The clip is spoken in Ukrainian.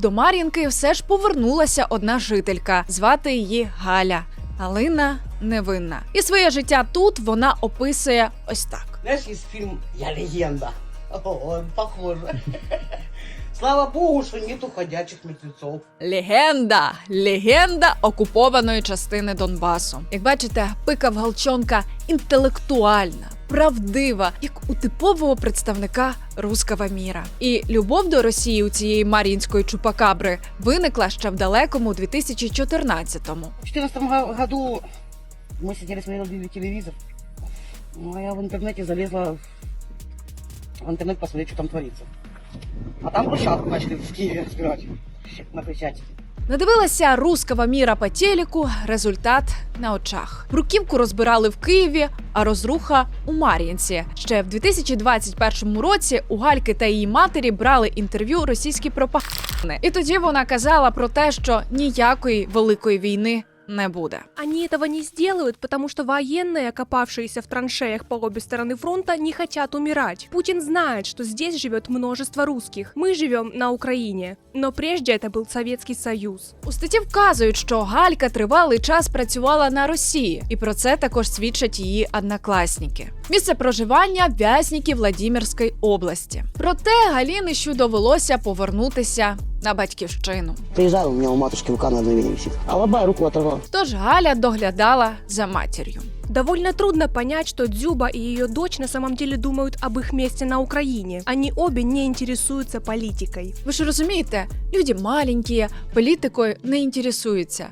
до Мар'їнки все ж повернулася одна жителька. Звати її Галя. Галина невинна. І своє життя тут вона описує ось так. Знаєш, із фільм «Я легенда». О, похоже. Слава богу, что нету ходячих мертвецов. Легенда, легенда окупованої частини Донбасу. Як бачите, пика Галчонка інтелектуальна, правдива, як у типового представника руского міра. І любов до Росії у цієї мар'їнської чупакабри виникла ще в далекому 2014-му. В 2014 го- году мы сидели, смотрели телевизор. Ну, а я в интернете залезла в интернет посмотреть, что там творится. А там брусчатку начали в Киеве разбирать на Крещатике. Надивилася руского міра по телеку, результат на очах. Бруківку розбирали в Києві, а розруха у Мар'їнці. Ще в 2021 році у Гальки та її матері брали інтерв'ю російські пропагани. І тоді вона казала про те, що ніякої великої війни не буде. Они этого не сделают, потому что военные, окопавшиеся в траншеях по обе стороны фронта, не хотят умирать. Путин знает, что здесь живет множество русских. Мы живем на Украине. Но прежде это был Советский Союз. У статті вказують, що Галька тривалий час працювала на Росії, і про це також свідчать її однокласники. Місце проживання Вязники Владимирської області. Проте Галінищу довелося повернутися на батьківщину. Приезжал, у мене у матушки рука на одной вене висит. А лобая руку оторвал. Тож Галя доглядала за матір'ю. Довольно трудно понять, что Дзюба и ее дочь на самом деле думают об их месте на Украине. Они обе не интересуются политикой. Ви ж розумієте, люди маленькі, політикою не інтересуються.